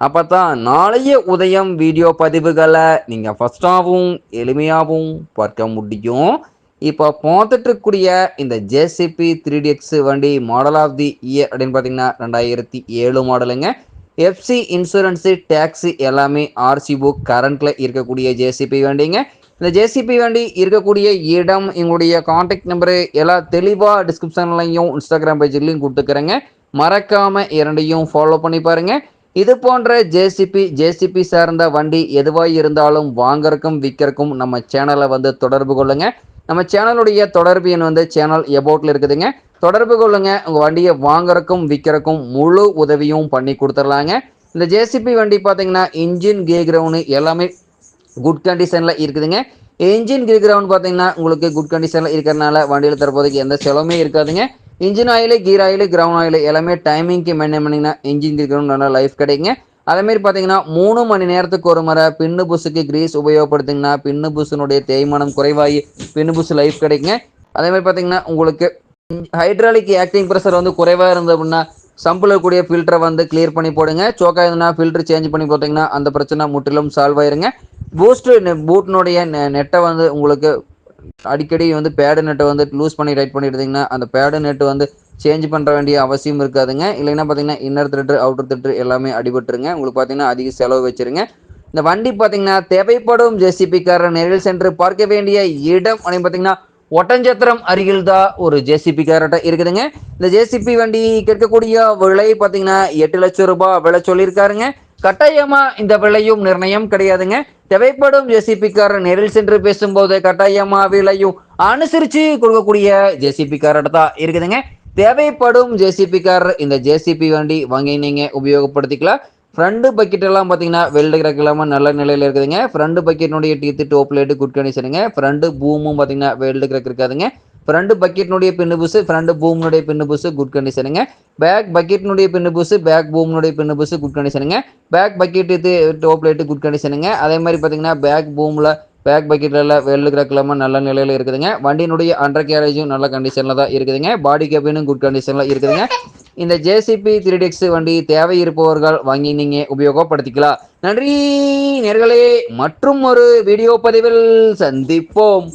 அப்போ தான் நாளைய உதயம் வீடியோ பதிவுகளை நீங்கள் ஃபஸ்ட்டாகவும் எளிமையாகவும் பார்க்க முடியும். இப்போ பார்த்துட்டு இருக்கக்கூடிய இந்த ஜேசிபி த்ரீ டிஎக்ஸ் வண்டி மாடல் ஆஃப் தி இயர் அப்படின்னு பார்த்தீங்கன்னா ரெண்டாயிரத்தி ஏழு மாடலுங்க. எஃப்சி இன்சூரன்ஸு டேக்ஸு எல்லாமே ஆர்சி புக் கரண்ட்டில் இருக்கக்கூடிய ஜேசிபி வண்டிங்க. இந்த ஜேசிபி வண்டி இருக்கக்கூடிய இடம் எங்களுடைய காண்டாக்ட் நம்பரு எல்லாம் தெளிவாக டிஸ்கிரிப்ஷன்லையும் இன்ஸ்டாகிராம் பேஜ்லையும் கொடுத்துக்கிறேங்க. மறக்காமல் இரண்டையும் ஃபாலோ பண்ணி பாருங்கள் இது போன்ற ஜேசிபி ஜேசிபி சார்ந்த வண்டி எதுவாக இருந்தாலும் வாங்கறக்கும் விற்கிறக்கும் நம்ம சேனலை வந்து தொடர்பு கொள்ளுங்க. நம்ம சேனலுடைய தொடர்பு எண் வந்து சேனல் எபோட்டில் இருக்குதுங்க. தொடர்பு கொள்ளுங்க. உங்கள் வண்டியை வாங்குறக்கும் விற்கிறக்கும் முழு உதவியும் பண்ணி கொடுத்துர்லாங்க இந்த ஜேசிபி வண்டி பார்த்தீங்கன்னா இன்ஜின் கே கிரவுண்டு எல்லாமே குட் கண்டிஷனில் இருக்குதுங்க. இன்ஜின் கே கிரவுண்ட் பார்த்தீங்கன்னா உங்களுக்கு குட் கண்டிஷனில் இருக்கிறனால வண்டியில் தற்போதைக்கு எந்த செலவுமே இருக்காதுங்க. Engine oil gear oil ground oil எல்லாமே டைமிங்க்கு மெயின்டைன் பண்ணிங்கன்னா இன்ஜின் கிரவுண்ட் நல்லா லைஃப் கிடைக்குங்க. அதேமாரி பார்த்தீங்கன்னா மூணு மணி நேரத்துக்கு ஒரு முறை பின்னு புஸுக்கு கிரீஸ் உபயோகப்படுத்திங்கன்னா பின்னு புஷினுடைய தேய்மானம் குறைவாகி பின்னு புஸ் லைஃப் கிடைக்குங்க. அதேமாதிரி பார்த்தீங்கன்னா உங்களுக்கு ஹைட்ராலிக் ஆக்டிங் ப்ரெஷர் வந்து குறைவாக இருந்தது அப்படின்னா சம்பில் இருக்கக்கூடிய ஃபில்டரை வந்து கிளியர் பண்ணி போடுங்க. சோக்கா இருந்ததுன்னா ஃபில்டர் சேஞ்ச் பண்ணி போட்டிங்கன்னா அந்த பிரச்சனை முற்றிலும் சால்வ் ஆயிருங்க. பூஸ்ட் பூட்டினுடைய நெட்டை வந்து உங்களுக்கு அடிக்கடி வந்து பேடு நெட்டை வந்து லூஸ் பண்ணி ரைட் பண்ணிட்டு அந்த பேடு நெட்டு வந்து சேஞ்ச் பண்ணுற வேண்டிய அவசியம் இருக்காதுங்க. இல்லைன்னா பார்த்தீங்கன்னா இன்னர் த்ரெட்டு அவுட்டர் த்ரெட்டு எல்லாமே அடிபட்டுருங்க. உங்களுக்கு பார்த்தீங்கன்னா அதிக செலவு வச்சுருங்க. இந்த வண்டி பார்த்தீங்கன்னா தேவைப்படும் ஜேசிபிக்காரர் நேரில் சென்று பார்க்க வேண்டிய இடம் பார்த்தீங்கன்னா ஒட்டஞ்சத்திரம் அருகில் தான் ஒரு ஜேசிபி கேரட்டா இருக்குதுங்க. இந்த ஜேசிபி வண்டி கேட்கக்கூடிய விலை பார்த்தீங்கன்னா எட்டு லட்சம் ரூபாய் விலை சொல்லியிருக்காருங்க. கட்டாயமா இந்த விலையும் நிர்ணயம் கிடையாதுங்க. தேவைப்படும் ஜேசிபிக்காரர் நேரில் சென்று பேசும்போது கட்டாயமா விலையும் அனுசரிச்சு கொடுக்கக்கூடிய ஜேசிபிக்காரர்கிட்ட தான் இருக்குதுங்க. தேவைப்படும் ஜேசிபிக்காரர் இந்த ஜேசிபி வண்டி வாங்கி நீங்க உபயோகப்படுத்திக்கலாம் ஃப்ரண்ட் பக்கெட் எல்லாம் பார்த்தீங்கன்னா வெல்டு கிராக் இல்லாமல் நல்ல நிலையில் இருக்குதுங்க. ஃப்ரண்ட் பக்கெட்னுடைய டீத்து டோப் லைட்டு குட் கண்டிஷனுங்க ஃப்ரண்ட் பூமும் பார்த்தீங்கன்னா வெல்டு கிரக் இருக்காதுங்க. ஃப்ரண்ட் பக்கெட்னுடைய பின்னு புஸ் ஃப்ரண்ட் பூம்னுடைய பின்னு புஸ் குட் கண்டிஷனுங்க பேக் பக்கெட்னுடைய பின்னு புஸ் பேக் பூம்னுடைய பின்னு புஸ் குட் கண்டிஷனுங்க பேக் பக்கெட் இது டோப் லைட்டு குட் கண்டிஷனுங்க அதே மாதிரி பார்த்தீங்கன்னா பேக் பூமில் பேக் பக்கெட்டில் வெள்ளு கிராக் நல்ல நிலையில் இருக்குதுங்க. வண்டியினுடைய அண்டர் கேரேஜும் நல்ல கண்டிஷனில் தான் இருக்குதுங்க. பாடி கேபினும் குட் கண்டிஷனில் இருக்குதுங்க. இந்த ஜேசிபி த்ரீ டெக்ஸ் வண்டி தேவை இருப்பவர்கள் வாங்கி நீங்கள் உபயோகப்படுத்திக்கலாம். நன்றி நேர்களே. மற்றும் ஒரு வீடியோ பதிவில் சந்திப்போம்.